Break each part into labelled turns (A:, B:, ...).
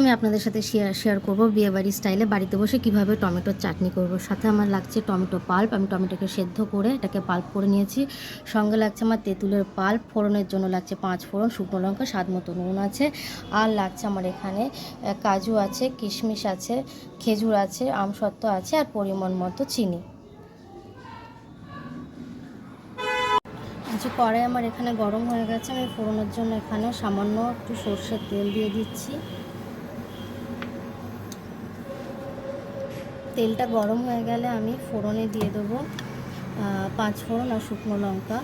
A: আমি আপনাদের সাথে শেয়ার শেয়ার করব বিয়েবাড়ি স্টাইলে বাড়িতে বসে কীভাবে টমেটোর চাটনি করব। সাথে আমার লাগছে টমেটো পাল্প আমি টমেটোকে সেদ্ধ করে এটাকে পাল্প করে নিয়েছি। সঙ্গে লাগছে আমার তেঁতুলের পাল্প ফোড়নের জন্য লাগছে পাঁচ ফোড়ন, শুকনো লঙ্কা, স্বাদ মতো নুন আছে। আর লাগছে আমার এখানে কাজু আছে, কিশমিশ আছে, খেজুর আছে আমসত্ত্ব আছে, আর পরিমাণ মতো চিনি। কিছু কড়াই আমার এখানে গরম হয়ে গেছে, আমি ফোড়নের জন্য এখানে সামান্য একটু সর্ষের তেল দিয়ে দিচ্ছি। তেলটা গরম হয়ে গেলে আমি ফোড়নে দিয়ে দেবো পাঁচ ফোড়ন আর শুকনো লঙ্কা।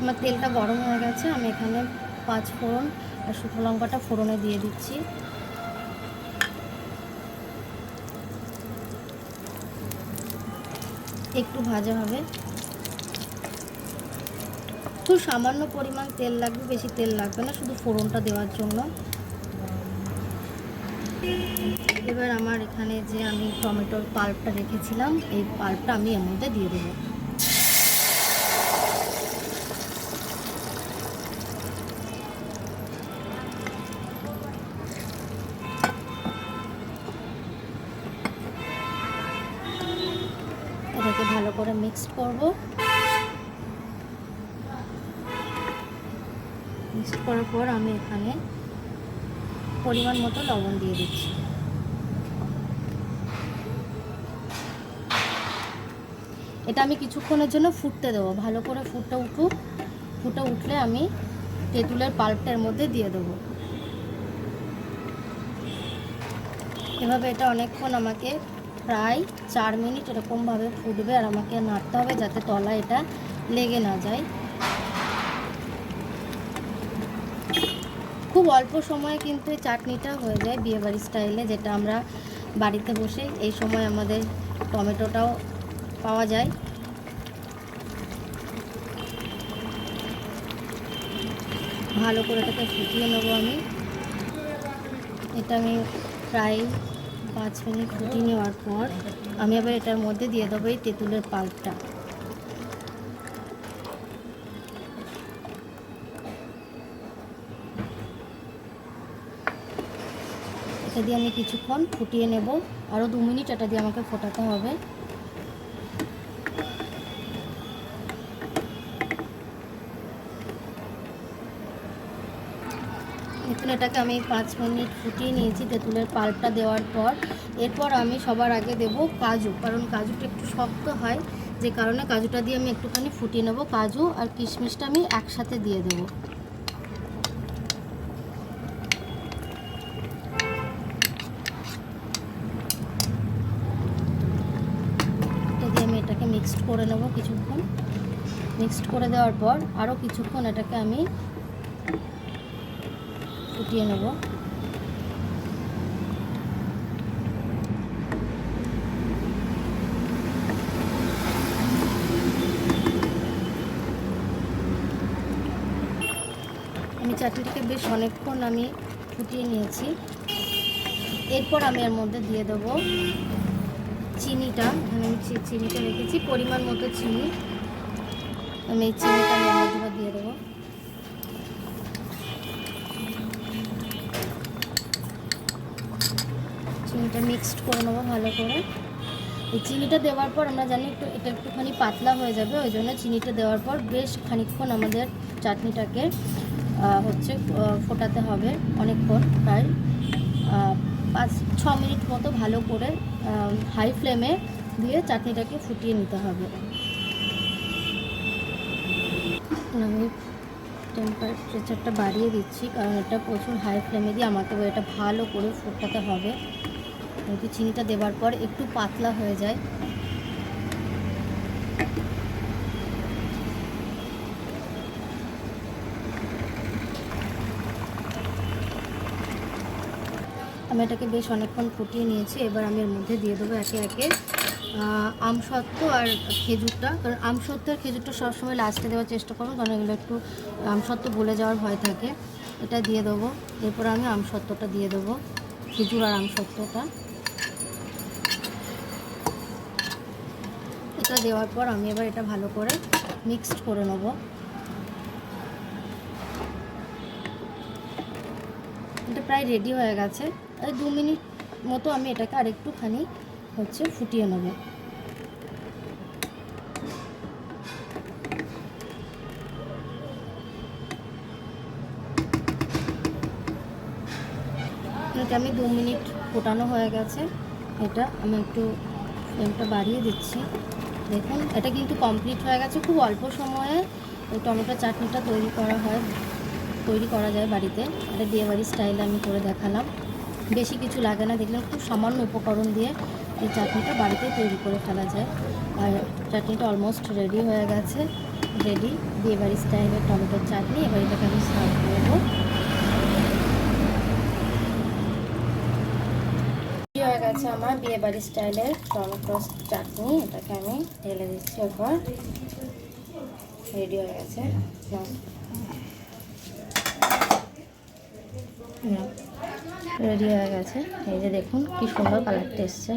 A: আমার তেলটা গরম হয়ে গেছে, আমি এখানে পাঁচ ফোড়ন আর শুকনো লঙ্কাটা ফোড়নে দিয়ে দিচ্ছি। একটু ভাজা হবে। খুব সামান্য পরিমাণ তেল লাগবে, বেশি তেল লাগবে না, শুধু ফোড়নটা দেওয়ার জন্য। এবার আমার এখানে যে আমি টমেটোর পাল্পটা রেখেছিলাম, এই পাল্পটা আমি এর মধ্যে দিয়ে দেবো। এটাকে ভালো করে মিক্স করব। মিক্স করার পর আমি এখানে পরিমাণ মতো লবণ দিয়ে দিচ্ছি। এটা আমি কিছুক্ষণের জন্য ফুটতে দেবো। ভালো করে ফুটে উঠুক। ফুটে উঠলে আমি তেঁতুলের পাল্পটার মধ্যে দিয়ে দেবো। এভাবে এটা অনেকক্ষণ আমাকে প্রায় চার মিনিট এরকমভাবে ফুটবে আর আমাকে নাড়তে হবে যাতে তলা এটা লেগে না যায়। খুব অল্প সময়ে কিন্তু এই চাটনিটা হয়ে যায় বিয়েবাড়ি স্টাইলে, যেটা আমরা বাড়িতে বসে এই সময় আমাদের টমেটোটাও পাওয়া যায়। ভালো করে এটাকে ফুটিয়ে নেব আমি। এটা আমি প্রায় পাঁচ মিনিট ফুটিয়ে নেওয়ার পর আমি আবার এটার মধ্যে দিয়ে দেবো এই তেঁতুলের পাল্পটা। এটা দিয়ে আমি কিছুক্ষণ ফুটিয়ে নেব। আরও দু মিনিট এটা দিয়ে আমাকে ফোটাতে হবে। দেখুন এটাকে আমি পাঁচ মিনিট ফুটিয়ে নিয়েছি তেঁতুলের পাল্পটা দেওয়ার পর। এরপর আমি সবার আগে দেব কাজু, কারণ কাজুটা একটু শক্ত হয়, যে কারণে কাজুটা দিয়ে আমি একটুখানি ফুটিয়ে নেব কাজু আর কিশমিশটা আমি একসাথে দিয়ে দেবো এটা দিয়ে আমি এটাকে মিক্সড করে নেব কিছুক্ষণ। মিক্সড করে দেওয়ার পর আরও কিছুক্ষণ এটাকে আমি ফুটিয়ে নেব। আমি চাটনিটাকে বেশ অনেকক্ষণ আমি ফুটিয়ে নিয়েছি। এরপর আমি এর মধ্যে দিয়ে দেবো চিনিটা এখানে আমি চিনিটা রেখেছি, পরিমাণ মতো চিনি। আমি এই চিনিটা এর দিয়ে দেবো। চিনিটা মিক্সড করে নেব ভালো করে। এই চিনিটা দেওয়ার পর আমরা জানি একটু এটা একটুখানি পাতলা হয়ে যাবে, ওই জন্য চিনিটা দেওয়ার পর বেশ খানিকক্ষণ আমাদের চাটনিটাকে হচ্ছে ফোটাতে হবে অনেকক্ষণ প্রায়। পাঁচ, ছ মিনিট মতো ভালো করে হাই ফ্লেমে দিয়ে চাটনিটাকে ফুটিয়ে নিতে হবে। আমি টেম্পারেচারটা বাড়িয়ে দিচ্ছি, কারণ এটা প্রচুর হাই ফ্লেমে দিয়ে আমাকে এটা ভালো করে ফুটাতে হবে। যেহেতু চিনিটা দেবার পর একটু পাতলা হয়ে যায় আমি এটাকে বেশ অনেকক্ষণ ফুটিয়ে নিয়েছি। এবার আমি এর মধ্যে দিয়ে দেবো একে একে আমসত্ত্ব আর খেজুরটা। কারণ আমসত্ত্ব আর খেজুরটা সবসময় লাস্টে দেওয়ার চেষ্টা করুন কারণ এগুলো একটু আমসত্ত্ব গলে যাওয়ার ভয় থাকে। এটা দিয়ে দেবো। এরপর আমি আমসত্ত্বটা দিয়ে দেবো, খেজুর আর আমসত্ত্বটা এটা দেওয়ার পর আমি এবার এটা ভালো করে মিক্সড করে নেব। এটা প্রায় রেডি হয়ে গেছে। এই দু মিনিট মতো আমি এটাকে আর একটুখানি হচ্ছে ফুটিয়ে নেব। আমি দু মিনিট ফোটানো হয়ে গেছে। এটা আমি একটু ফ্লেমটা বাড়িয়ে দিচ্ছি। দেখুন, এটা কিন্তু কমপ্লিট হয়ে গেছে। খুব অল্প সময়ে টমেটো চাটনিটা তৈরি করা হয়। তৈরি করা যায় বাড়িতে। এটা বিয়েবাড়ির স্টাইলে আমি করে দেখালাম। বেশি কিছু লাগে না, দেখলাম খুব সামান্য উপকরণ দিয়ে এই চাটনিটা বাড়িতে তৈরি করে ফেলা যায়। আর চাটনিটা অলমোস্ট রেডি হয়ে গেছে। রেডি বিয়েবাড়ির স্টাইলের টমেটোর চাটনি। এবার এটাকে আমি সার্ভ করব। হয়ে গেছে আমার বিয়ে বাড়ির স্টাইলের টমেটো চাটনি। এটাকে আমি ঢেলে দিচ্ছি ওপর রেডি হয়ে গেছে। রেডি হয়ে গেছে। এই যে দেখুন কি সুন্দর কালারটা এসছে।